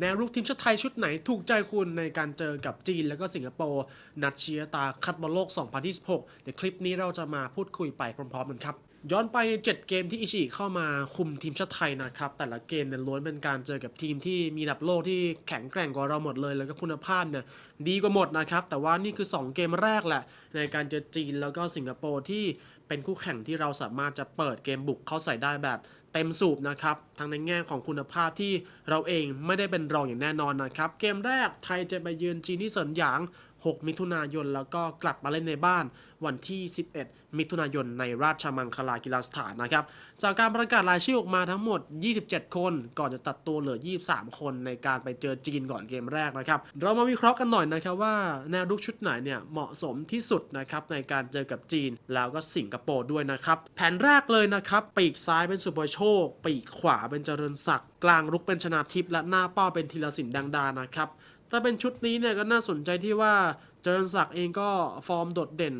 แนวรุกทีมชาติไทยชุดไหนถูกใจคุณในการเจอกับจีนแล้วก็สิงคโปร์ นัดเชียร์ตาคัดบอลโลก 2026 เดี๋ยวคลิปนี้เราจะมาพูดคุยไปพร้อมๆกันครับ ย้อนไปใน 7 เกมที่อิชิเข้ามาคุมทีมชาติไทยนะครับ แต่ละเกมเนี่ยล้วนเป็นการเจอกับทีมที่มีระดับโลกที่แข็งแกร่งกว่าเราหมดเลย แล้วก็คุณภาพเนี่ยดีกว่าหมดนะครับ แต่ว่านี่คือ 2 เกมแรกแหละ ในการเจอจีนแล้วก็สิงคโปร์ที่เป็นคู่แข่งที่เราสามารถจะเปิดเกมบุกเข้าใส่ได้แบบ เต็มสูบนะครับทั้งในแง่ของคุณภาพที่เราเองไม่ได้เป็นรองอย่างแน่นอนนะครับ เกมแรกไทยจะไปเยือนจีนที่เซินหยาง 6 มิถุนายน แล้วก็กลับมาเล่นในบ้านวันที่ 11 มิถุนายนในราชมังคลากีฬาสถานนะครับ จากการประกาศรายชื่อออกมาทั้งหมด 27 คน ก่อนจะตัดตัวเหลือ 23 คนในการไปเจอจีนก่อนเกมแรกนะครับ เรามาวิเคราะห์กันหน่อยนะครับว่าแนวรุกชุดไหนเนี่ยเหมาะสมที่สุดนะครับในการเจอกับจีนแล้วก็สิงคโปร์ด้วยนะครับ แผนแรกเลยนะครับปีกซ้ายเป็นสุภโชค ปีกขวาเป็นเจริญศักดิ์กลางรุกเป็นชนาทิพย์และหน้าเป้าเป็นธีรสินดังดานะครับ ถ้าเป็นชุดนี้เนี่ยก็น่าสนใจที่ว่าเจริญศักดิ์เองก็ฟอร์มโดดเด่น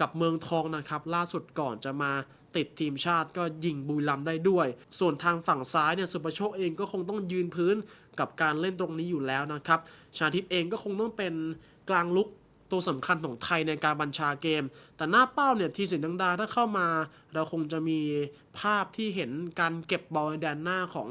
กับเมืองทองนะครับ ล่าสุดก่อนจะมาติดทีมชาติก็ยิงบุรีรัมได้ด้วย ส่วนทางฝั่งซ้ายเนี่ยสุประโชคเองก็คงต้องยืนพื้นกับการเล่นตรงนี้อยู่แล้วนะครับ ชาทิพย์เองก็คงต้องเป็นกลางลุกตัวสำคัญของไทยในการบัญชาเกม แต่หน้าเป้าเนี่ยทีสินดังดาถ้าเข้ามา เราคงจะมีภาพที่เห็นการเก็บบอลในแดนหน้าของ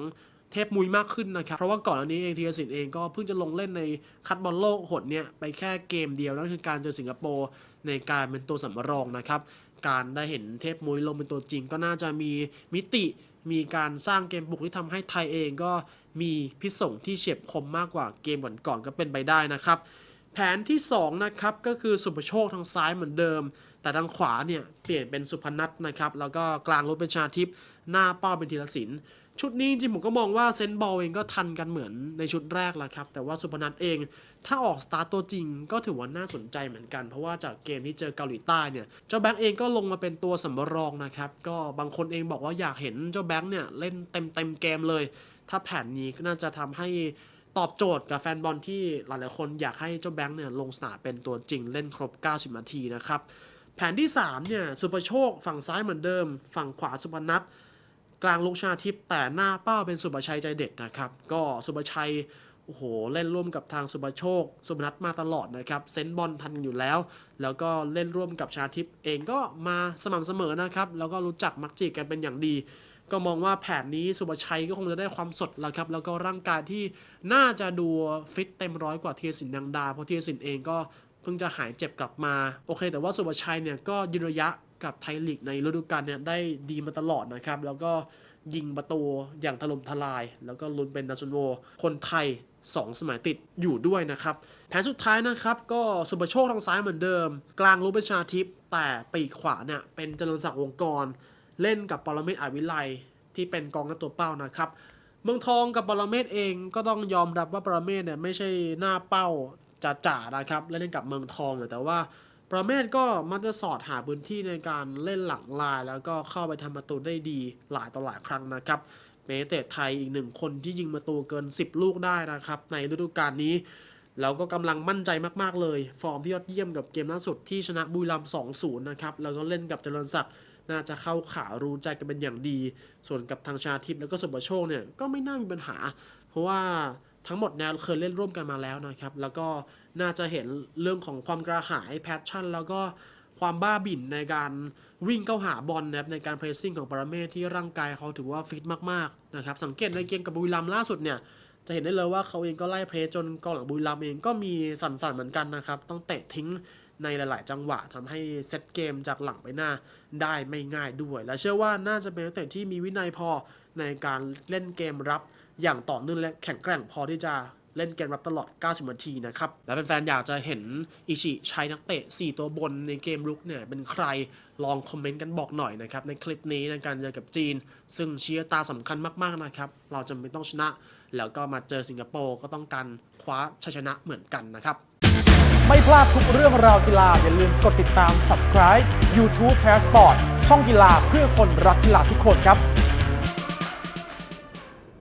เทพมุยมากขึ้นนะครับ เพราะว่าก่อนอันนี้เองธีรศิลป์เองก็เพิ่งจะลงเล่นในคัดบอลโลกหดเนี่ยไปแค่เกมเดียวนั่นคือการเจอสิงคโปร์ในการเป็นตัวสำรองนะครับ การได้เห็นเทพมุยลงเป็นตัวจริง ก็น่าจะมีมิติมีการสร้างเกมบุกที่ทำให้ไทยเองก็มีพิษสงที่เฉียบคมมากกว่าเกมก่อนๆก็เป็นไปได้นะครับ แผนที่ 2 นะครับก็คือสุภโชคทางซ้ายเหมือนเดิม แต่ทางขวาเนี่ยเปลี่ยนเป็นสุพนัทนะครับแล้วก็กลางรถเป็นชาทิพย์หน้าเป้าเป็นธีรศิลป์ ชุดนี้จริงผมก็มองว่าเซนบอลเองก็ทันกันเหมือนในชุดแรกแหละครับ แต่ว่าสุพนัทเอง ถ้าออกสตาร์ตตัวจริงก็ถือว่าน่าสนใจเหมือนกัน เพราะว่าจากเกมที่เจอเกาหลีใต้เนี่ย เจ้าแบงค์เองก็ลงมาเป็นตัวสำรองนะครับ ก็บางคนเองบอกว่าอยากเห็นเจ้าแบงค์เนี่ยเล่นเต็มเต็มเกมเลย ถ้าแผนนี้ก็น่าจะทำให้ตอบโจทย์กับแฟนบอลที่หลายๆคนอยากให้เจ้าแบงค์เนี่ยลงสนามเป็นตัวจริงเล่นครบ 90 นาทีนะครับ แผนที่ 3 เนี่ย สุประโชค ฝั่งซ้ายเหมือนเดิม ฝั่งขวาสุพนัท กลางลูกชาทิพย์แต่หน้าเป้าเป็นสุประชัยใจเด็ดนะครับ ก็สุประชัยโอ้โหเล่นร่วมกับทางสุประโชค สุพนัทมาตลอดนะครับเซนบอลทันอยู่แล้ว แล้วก็เล่นร่วมกับชาทิพย์เองก็มาสม่ำเสมอนะครับ แล้วก็รู้จักมักจีกันเป็นอย่างดี ก็มองว่าแผนนี้สุภชัยก็คงจะได้ความสดแล้วครับ แล้วก็ร่างกายที่น่าจะดูฟิตเต็มร้อยกว่าเทียสินดังดาเพราะเทียสินเองก็เพิ่งจะหายเจ็บกลับมาโอเค แต่ว่าสุภชัยเนี่ยก็ยืนระยะ กับไทยลีกในฤดูกาลเนี่ยได้ดีมาตลอดนะครับ แล้วก็ยิงประตูอย่างถล่มทลาย แล้วก็ลุ้นเป็นนาซูโนคนไทย 2 สมัยติดอยู่ด้วยนะครับ แผนสุดท้ายนะครับ ก็สุประโชคทางซ้ายเหมือนเดิม กลางรูปเป็นชาทิพย์แต่ปีกขวาเนี่ยเป็นเจริญศักดิ์วงกร เล่นกับปรเมศอาวิไลที่เป็นกองหน้าตัวเป้านะครับเมืองทองกับปรเมศเองก็ต้องยอมรับว่าปรเมศเนี่ยไม่ใช่หน้าเป้าจ๋าๆนะครับเล่นกับเมืองทองแต่ว่า ประเมศก็มันจะสอดหาพื้นที่ในการเล่นหลังลาย แล้วก็เข้าไปทำประตูได้ดีหลายต่อหลายครั้งนะครับเมเตะไทยอีกหนึ่งคนที่ยิงประตูเกิน 10 ลูกได้นะครับ ในฤดูกาลนี้ แล้วก็กำลังมั่นใจมากๆเลย ฟอร์มที่ยอดเยี่ยมกับเกมล่าสุดที่ชนะบุรีรัมย์2-0 นะครับแล้วก็เล่นกับเจริญศักดิ์น่าจะเข้าขารู้ใจกันเป็นอย่างดี ส่วนกับทางชาทิพย์แล้วก็สุประโชคเนี่ยก็ไม่น่ามีปัญหา เพราะว่า ทั้งหมดเนี่ยเคยเล่นร่วมกันมาแล้วนะครับ แล้วก็น่าจะเห็นเรื่องของความกระหายแพชชั่น แล้วก็ความบ้าบิ่นในการวิ่งเข้าหาบอลนะครับในการเพรสซิ่งของปรเมศที่ร่างกายเขาถือว่าฟิตมากๆนะครับสังเกตในเกมกับบุรีรัมล่าสุดเนี่ยจะเห็นได้เลยว่าเขาเองก็ไล่เพลสจนกองหลังบุรีรัมเองก็มีสั่นๆเหมือนกันนะครับต้องเตะทิ้งในหลาย ๆ จังหวะทำให้เซตเกมจากหลังไปหน้าได้ไม่ง่ายด้วย และเชื่อว่าน่าจะเป็นนักเตะที่มีวินัยพอในการเล่นเกมรับ อย่างต่อเนื่องและแข็งแกร่งพอที่จะเล่นเกมรับตลอด 90 นาทีนะครับ และแฟนๆ อยากจะเห็นอิชิใช้นักเตะ 4 ตัวบนในเกมรุกเนี่ยเป็นใครลองคอมเมนต์กันบอกหน่อยนะครับ ในคลิปนี้ในการเจอกับจีน ซึ่งเชียร์ตาสำคัญมากๆ นะครับ เราจำเป็นต้องชนะ แล้วก็มาเจอสิงคโปร์ก็ต้องการคว้าชัยชนะเหมือนกันนะครับ ไม่พลาดทุกเรื่องราวกีฬาอย่าลืมกดติดตาม subscribe YouTube Passport ช่องกีฬาเพื่อคนรักกีฬาทุกคนครับ